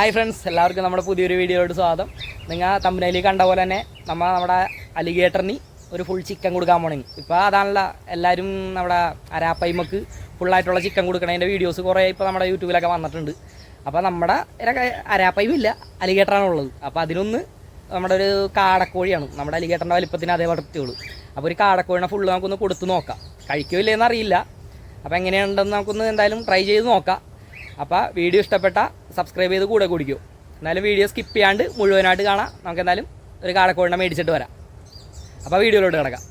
Hi friends എല്ലാവർക്കും നമ്മുടെ പുതിയൊരു വീഡിയോയോട് സ്വാഗതം. നിങ്ങൾ തമ്പനയിൽ കണ്ട പോലെ തന്നെ നമ്മൾ നമ്മുടെ അലിഗേറ്ററിന് ഒരു ഫുൾ ചിക്കൻ കൊടുക്കാൻ പോണേ. ഇപ്പോൾ അതാണല്ലോ എല്ലാവരും നമ്മുടെ അരാപ്പൈമക്ക് ഫുള്ളായിട്ടുള്ള ചിക്കൻ കൊടുക്കണതിന്റെ വീഡിയോസ് കുറേ ഇപ്പോൾ നമ്മുടെ യൂട്യൂബിലൊക്കെ വന്നിട്ടുണ്ട്. അപ്പോൾ നമ്മുടെ ഇതിലൊക്കെ അരാപ്പൈം ഇല്ല അലിഗേറ്ററാണ് ഉള്ളത്. അപ്പോൾ അതിനൊന്ന് നമ്മുടെ ഒരു കാടക്കോഴിയാണ്. നമ്മുടെ അലിഗേറ്ററിന്റെ വലിപ്പത്തിന് അതേ വളർത്തിയുള്ളൂ. അപ്പോൾ ഒരു കാടക്കോഴിനെ ഫുള്ള് നമുക്കൊന്ന് കൊടുത്ത് നോക്കാം. കഴിക്കുമോ ഇല്ലേന്ന് അറിയില്ല അപ്പോൾ എങ്ങനെയുണ്ടെന്ന് നമുക്കൊന്ന് എന്തായാലും ട്രൈ ചെയ്ത് നോക്കാം. അപ്പോൾ വീഡിയോ ഇഷ്ടപ്പെട്ട സബ്സ്ക്രൈബ് ചെയ്ത് കൂടെ കുടിക്കൂ. എന്നാലും വീഡിയോ സ്കിപ്പ് ചെയ്യാണ്ട് മുഴുവനായിട്ട് കാണാം. നമുക്ക് എന്തായാലും ഒരു കാടക്കോടിനെ മേടിച്ചിട്ട് വരാം. അപ്പോൾ വീഡിയോയിലോട്ട് കിടക്കാം.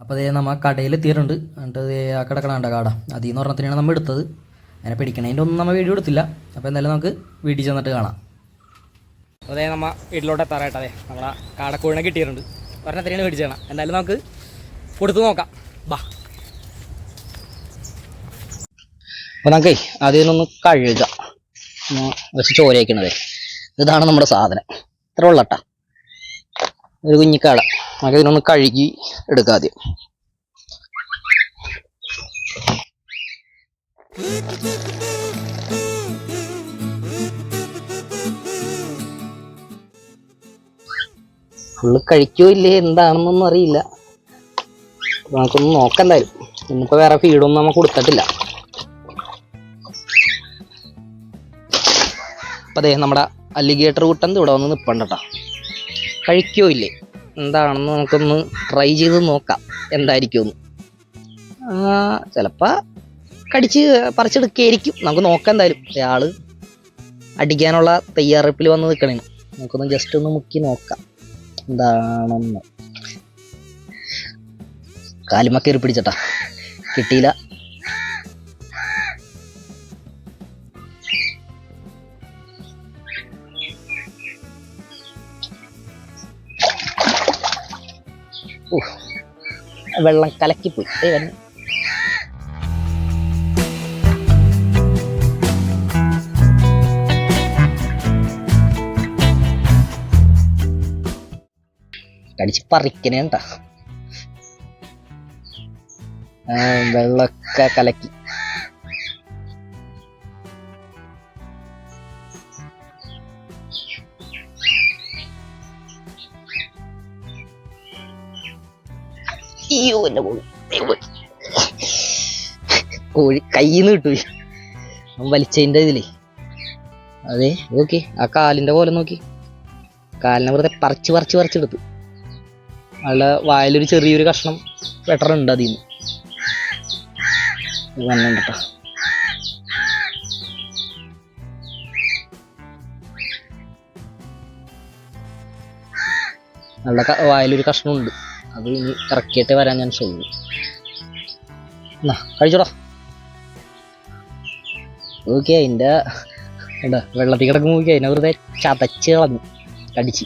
അപ്പോൾ അതേ നമ്മൾ കടയിൽ എത്തിയിട്ടുണ്ട്. എന്നിട്ട് ദേ ആ കിടക്കണണ്ട കാട. അതിൽ നിന്ന് നമ്മൾ എടുത്തത്. അതിനെ പിടിക്കണതിന്റെ ഒന്നും നമ്മൾ വീഡിയോ എടുത്തില്ല. അപ്പോൾ എന്തായാലും നമുക്ക് വീട്ടിൽ ചെന്നിട്ട് കാണാം. അതേ നമ്മ വീട്ടിലോട്ട് എത്താറായിട്ട് അതെ നമ്മളെ കാടക്കോഴിനെ കിട്ടിയിട്ടുണ്ട്. ഒരെണ്ണത്തിനാണ് മേടിച്ചേണം എന്തായാലും നമുക്ക് കൊടുത്തു നോക്കാം. ബാ. അപ്പോൾ നമുക്കേ അതിൽ നിന്നൊന്ന് കഴുകാം. ചോരയ്ക്കണതേ ഇതാണ് നമ്മുടെ സാധനം. ഇത്ര ഉള്ളട്ട. ഒരു കുഞ്ഞിക്കാട. നമുക്ക് ഇതിനൊന്ന് കഴുകി എടുക്കാം ആദ്യം. ഫുള്ള് കഴിക്കോ ഇല്ലേ എന്താണെന്നൊന്നും അറിയില്ല. നമുക്കൊന്ന് നോക്കാം എന്തായാലും. വേറെ ഫീഡൊന്നും നമ്മൾ കൊടുത്തിട്ടില്ല. അപ്പൊ അതെ നമ്മുടെ അലിഗേറ്റർ കുട്ടന്ത് ഇവിടെ വന്ന് നിപ്പണ്ടട്ടാ കഴിക്കോ ഇല്ലേ? എന്താണെന്ന് നമുക്കൊന്ന് ട്രൈ ചെയ്ത് നോക്കാം. എന്തായിരിക്കുമെന്ന്. ചിലപ്പോൾ കടിച്ച് പറിച്ചെടുക്കുകയായിരിക്കും നമുക്ക് നോക്കാം എന്തായാലും. അയാൾ അടിക്കാനുള്ള തയ്യാറെടുപ്പിൽ വന്ന് നിൽക്കണേ നമുക്കൊന്ന് ജസ്റ്റ് ഒന്ന് മുക്കി നോക്കാം. എന്താണെന്ന്. കാലുമ കയറി പിടിച്ചട്ടാ. കിട്ടിയില്ല. വെള്ളം കലക്കിപ്പോയി. കടിച്ച് പറിക്കണേ കേട്ടാ വെള്ളമൊക്കെ കലക്കി. കോഴി. കോഴി കയ്യിൽ നിന്ന് കിട്ടു വലിച്ചതിന്റെ ഇതിലേ. അതെ നോക്കി ആ കാലിന്റെ പോലെ നോക്കി. കാലിനെ വെറുതെ പറിച്ച് പറിച്ച് പറിച്ചെടുത്തു അയാളുടെ വായിലൊരു ചെറിയൊരു കഷ്ണം വെട്ടറുണ്ട് അതിൽ നിന്ന് വന്നിട്ടാ നല്ല വായിലൊരു കഷ്ണമുണ്ട് അത് ഇനി ഇറക്കിയിട്ട് വരാൻ ഞാൻ ഉള്ളൂ. എന്നാ കഴിച്ചോടാ. ഓക്കെ അതിന്റെ എന്താ വെള്ളത്തിൽ കിടക്കുമ്പോൾ നോക്കി അതിനെ വെറുതെ ചതച്ച് കളഞ്ഞു. കടിച്ച്.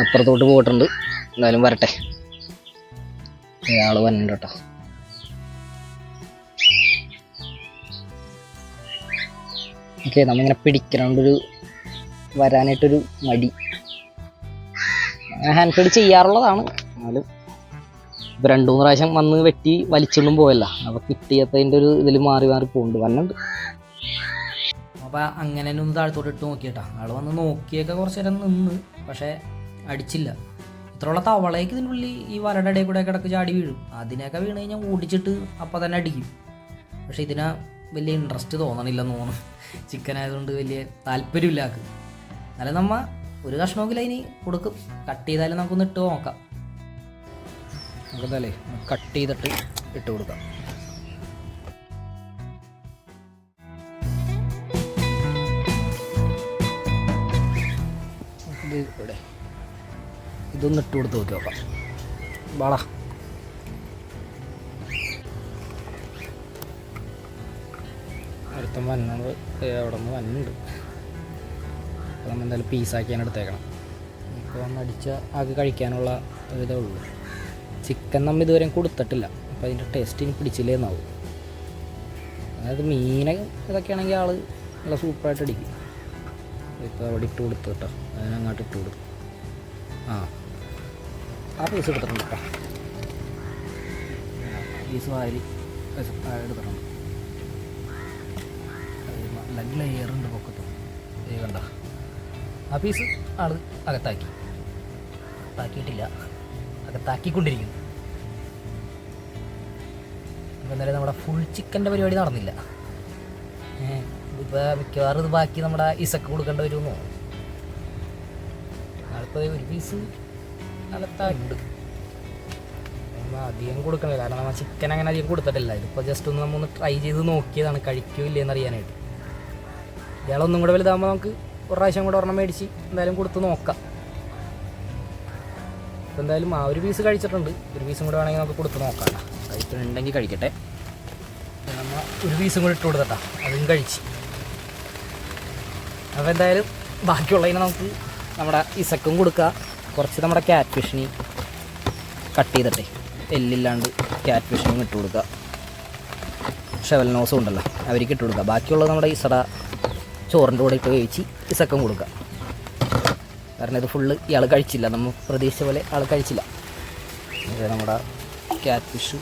അപ്പുറത്തോട്ട് പോയിട്ടുണ്ട്. എന്തായാലും വരട്ടെ. അയാൾ വന്നിട്ടുണ്ട് കേട്ടോ. ഓക്കെ നമ്മിങ്ങനെ പിടിക്കണോണ്ടൊരു വരാനായിട്ടൊരു മടി. ഹാൻഡ് ഫീഡ് ചെയ്യാറുള്ളതാണ്. എന്നാലും ഇപ്പൊ രണ്ടു മൂന്ന് പ്രാവശ്യം വന്ന് വെട്ടി വലിച്ചൊന്നും പോയല്ല. അപ്പൊ കിട്ടിയതിന്റെ ഒരു ഇതിൽ മാറി മാറി പോകുന്നുണ്ട് വന്നുണ്ട് അപ്പോൾ അങ്ങനെ ഒന്ന് താഴത്തോട്ട് ഇട്ട് നോക്കിയട്ടാ. ആൾ വന്ന് നോക്കിയൊക്കെ കുറച്ച് നേരം നിന്ന്. പക്ഷെ അടിച്ചില്ല. ഇത്രയുള്ള തവളയ്ക്ക് ഇതിന്റെ ഉള്ളിൽ ഈ വലയുടെ ഇടയിൽ കൂടെ കിടക്ക് ചാടി വീഴും. അതിനൊക്കെ വീണ് കഴിഞ്ഞാൽ ഓടിച്ചിട്ട് അപ്പം തന്നെ അടിക്കും. പക്ഷെ ഇതിന് വലിയ ഇൻട്രസ്റ്റ് തോന്നണില്ലെന്ന് തോന്നുന്നു. ചിക്കൻ ആയതുകൊണ്ട് വലിയ താല്പര്യമില്ല ആൾക്ക്. എന്നാലും നമ്മ ഒരു കഷ്ണമെങ്കിലും അതിന് കൊടുക്കും. കട്ട് ചെയ്താലും നമുക്കൊന്ന് ഇട്ട് നോക്കാം. കട്ട് ചെയ്തിട്ട് ഇട്ട് കൊടുക്കാം. ഇതൊന്ന് ഇട്ട് കൊടുത്ത് നോക്കി നോക്കാം. വാടാ. അടുത്ത വന്നത് അവിടെ നിന്ന് വന്നുണ്ട് അപ്പം നമ്മൾ എന്തായാലും പീസാക്കിയാണ് എടുത്തേക്കണം. ഇപ്പോൾ വന്ന് അടിച്ച ആകെ കഴിക്കാനുള്ള ഒരിതേ ഉള്ളൂ. ചിക്കൻ നമ്മൾ ഇതുവരെയും കൊടുത്തിട്ടില്ല. അപ്പോൾ അതിന്റെ ടേസ്റ്റ് ഇനി പിടിച്ചില്ലേന്നാവും അതായത് മീനെ ഇതൊക്കെ ആണെങ്കിൽ ആൾ നല്ല സൂപ്പറായിട്ട് അടിക്കും. ഇപ്പോൾ അവിടെ ഇട്ട് കൊടുത്ത് കേട്ടോ. അതിനങ്ങോട്ട് ഇട്ട് കൊടുക്കും. ആ. ആ പീസ് എടുത്തിട്ടുണ്ട് പീസ് വാരി എടുത്തിട്ടുണ്ട്. നല്ല എയറുണ്ട് പൊക്കത്ത്. കണ്ട? ആ പീസ് ആൾ അകത്താക്കി. അകത്താക്കിയിട്ടില്ല. അകത്താക്കിക്കൊണ്ടിരിക്കുന്നു. എന്തായാലും നമ്മുടെ ഫുൾ ചിക്കന്റെ പരിപാടി നടന്നില്ല. ഇതിപ്പോൾ മിക്കവാറും ഇത് ബാക്കി നമ്മുടെ ഇസക്ക് കൊടുക്കേണ്ടി വരുമോ തോന്നുന്നു ആളിപ്പോൾ ഒരു പീസ് നമ്മൾ അധികം കൊടുക്കണില്ല. കാരണം നമ്മൾ ചിക്കൻ അങ്ങനെ അധികം കൊടുത്തിട്ടില്ല. ഇതിപ്പോൾ ജസ്റ്റ് ഒന്ന് നമ്മൾ ഒന്ന് ട്രൈ ചെയ്ത് നോക്കിയതാണ്. കഴിക്കൂല്ലേ എന്ന് അറിയാനായിട്ട് ഇയാളൊന്നും കൂടെ വലുതാകുമ്പോൾ നമുക്ക് ഒരു പ്രാവശ്യം കൂടെ ഒരെണ്ണം മേടിച്ച് എന്തായാലും കൊടുത്ത് നോക്കാം. ഇപ്പം എന്തായാലും ആ ഒരു പീസ് കഴിച്ചിട്ടുണ്ട്. ഒരു പീസും കൂടെ വേണമെങ്കിൽ നമുക്ക് കൊടുത്ത് നോക്കാം. കഴിച്ചിട്ടുണ്ടെങ്കിൽ കഴിക്കട്ടെ. നമ്മൾ നമ്മ ഒരു പീസും കൂടെ ഇട്ട് കൊടുത്തട്ടാ. അതും കഴിച്ച്. അപ്പോൾ എന്തായാലും ബാക്കിയുള്ളതിനെ നമുക്ക് നമ്മുടെ ഇസക്കും കൊടുക്കുക കുറച്ച് നമ്മുടെ ക്യാറ്റ് ഫിഷിന് കട്ട് ചെയ്തിട്ടെ. എല്ലില്ലാണ്ട് ക്യാറ്റ് ഫിഷിനും ഇട്ട് കൊടുക്കുക. ഷെവൽ നോസും ഉണ്ടല്ലോ അവർക്ക് ഇട്ട് കൊടുക്കുക. ബാക്കിയുള്ളത് നമ്മുടെ ഇസട ചോറിന്റെ കൂടെ ഇട്ട് വേവിച്ച് ഇസക്കം കൊടുക്കുക. കാരണം ഇത് ഫുള്ള് ഇയാൾ കഴിച്ചില്ല. നമ്മൾ പ്രതീക്ഷിച്ച പോലെ ആൾ കഴിച്ചില്ല. നമ്മുടെ ക്യാറ്റ് ഫിഷ്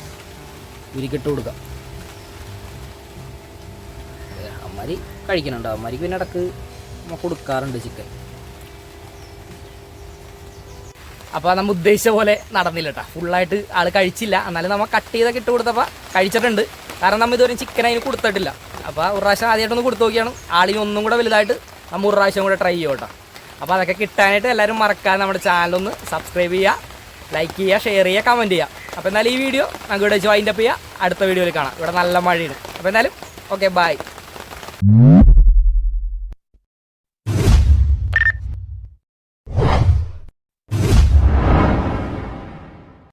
ഉരുക്കിട്ട് കൊടുക്കുക. അമ്മാരി കഴിക്കുന്നുണ്ട്. അമ്മാരിക്ക് പിന്നെ ഇടയ്ക്ക് നമ്മൾ കൊടുക്കാറുണ്ട് ചിക്കൻ. അപ്പോൾ നമ്മൾ ഉദ്ദേശിച്ച പോലെ നടന്നില്ല കേട്ടോ ഫുള്ളായിട്ട് ആൾ കഴിച്ചില്ല. എന്നാലും നമ്മൾ കട്ട് ചെയ്തൊക്കെ ഇട്ട് കൊടുത്തപ്പോൾ കഴിച്ചിട്ടുണ്ട്. കാരണം നമ്മൾ ഇതുവരെ ചിക്കൻ അതിന് കൊടുത്തിട്ടില്ല. അപ്പോൾ ഒരു പ്രാവശ്യം ആദ്യമായിട്ടൊന്ന് കൊടുത്തു നോക്കിയാണ്. ആളിന് ഒന്നും കൂടെ വലുതായിട്ട് നമ്മൾ ഒരു പ്രാവശ്യം കൂടെ ട്രൈ ചെയ്യും കേട്ടോ അപ്പോൾ അതൊക്കെ കിട്ടാനായിട്ട് എല്ലാവരും മറക്കാതെ നമ്മുടെ ചാനലൊന്ന് സബ്സ്ക്രൈബ് ചെയ്യുക ലൈക്ക് ചെയ്യുക ഷെയർ ചെയ്യുക കമന്റ് ചെയ്യുക അപ്പോൾ എന്നാലും ഈ വീഡിയോ നമുക്ക് ഇവിടെ വെച്ച് വൈൻഡപ്പ് ചെയ്യുക അടുത്ത വീഡിയോയിൽ കാണാം. ഇവിടെ നല്ല മഴയാണ്. അപ്പോൾ എന്നാലും ഓക്കെ ബൈ